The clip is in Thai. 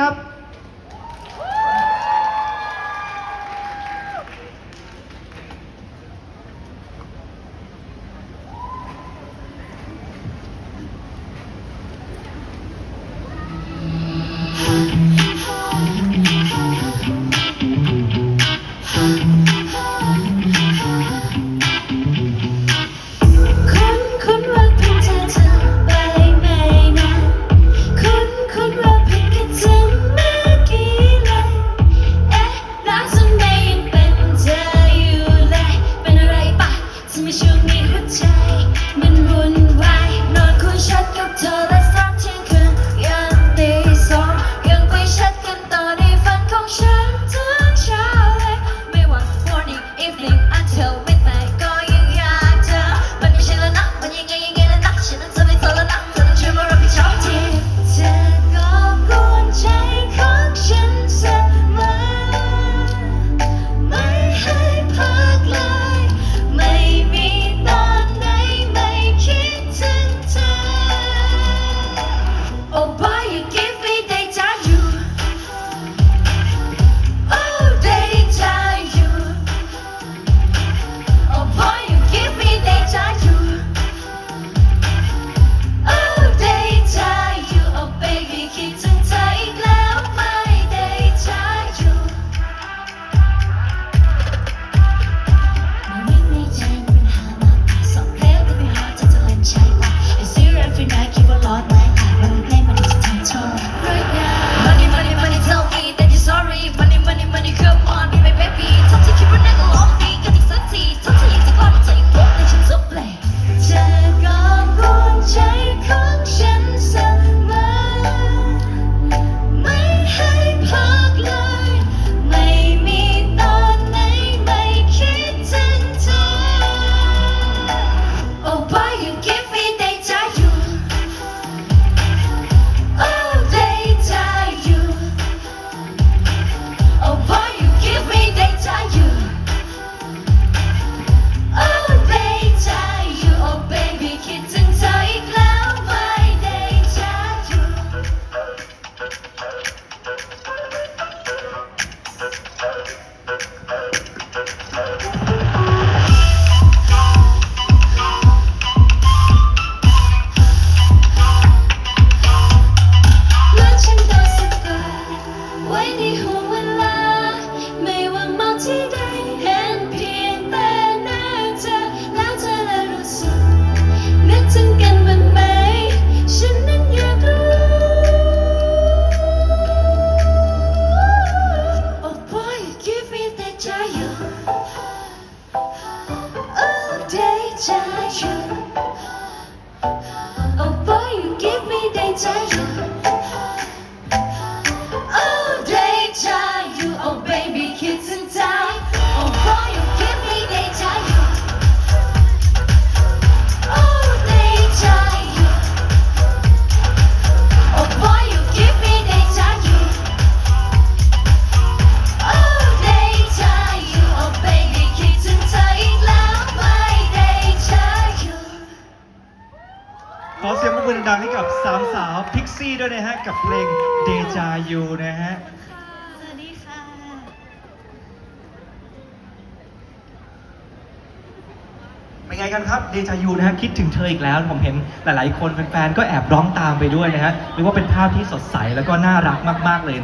ครับ Thank you. mission. desire. Oh boy, you give me deja ขอเสียงปรบมือดังๆให้กับสามสาวพิกซี่ด้วยนะฮะ กับเพลงเดจายูนะฮะ สวัสดีค่ะ เป็นไงกันครับเดจายูนะฮะคิดถึงเธออีกแล้ว ผมเห็นหลายๆ คนแฟนๆก็แอบร้องตามไปด้วยนะฮะหรือว่าเป็นภาพที่สดใสแล้วก็น่ารักมากๆเลยนะ